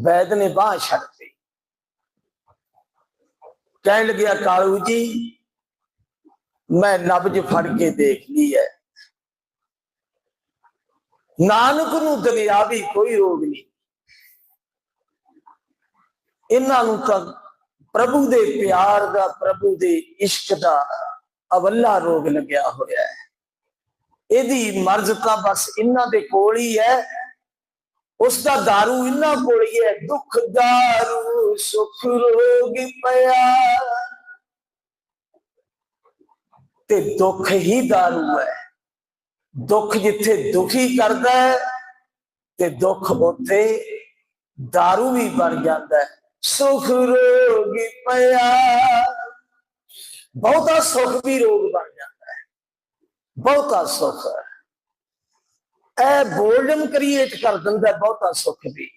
ਵੈਦ ਨੇ ਬਾਹ ਦਿੱਤੀ। ਕਹਿਣ ਲੱਗਿਆ, ਕਾਲੂ ਜੀ, ਮੈਂ ਨਬਜ ਫੜ ਕੇ ਦੇਖ ਲਈ ਹੈ। ਨਾਨਕ ਨੂੰ ਦੁਨਿਆਵੀ ਕੋਈ ਰੋਗ ਨਹੀਂ। ਇਹਨਾਂ ਨੂੰ ਤਾਂ ਪ੍ਰਭੂ ਦੇ ਪਿਆਰ ਦਾ, ਪ੍ਰਭੂ ਦੇ ਇਸ਼ਕ ਦਾ ਅਵੱਲਾ ਰੋਗ ਲੱਗਿਆ ਹੋਇਆ ਹੈ। ਇਹਦੀ ਮਰਜ਼ ਤਾਂ ਬਸ ਇਹਨਾਂ ਦੇ ਕੋਲ ਹੀ ਹੈ। ਉਸ ਦਾ दारू ਇਹਨਾਂ ਕੋਲ ਹੀ ਹੈ ਦੁੱਖ दारू ਸੁਖ ਰੋਗ ਪਿਆ ਤੇ ਦੁੱਖ ਹੀ दारू ਹੈ ਦੁੱਖ ਜਿੱਥੇ ਦੁਖੀ ਕਰਦਾ ਹੈ ਤੇ ਦੁੱਖ ਉੱਥੇ दारू ਵੀ ਬਣ ਜਾਂਦਾ ਹੈ ਸੁਖ ਰੋਗ ਪਿਆ ਬਹੁਤਾ ਸੁਖ ਵੀ ਰੋਗ ਬਣ ਜਾਂਦਾ ਹੈ ਬਹੁਤਾ ਸੁਖ ਇਹ ਬੋਲਡਮ ਕ੍ਰੀਏਟ ਕਰ ਦਿੰਦਾ ਬਹੁਤਾ ਸੁੱਖ ਵੀ।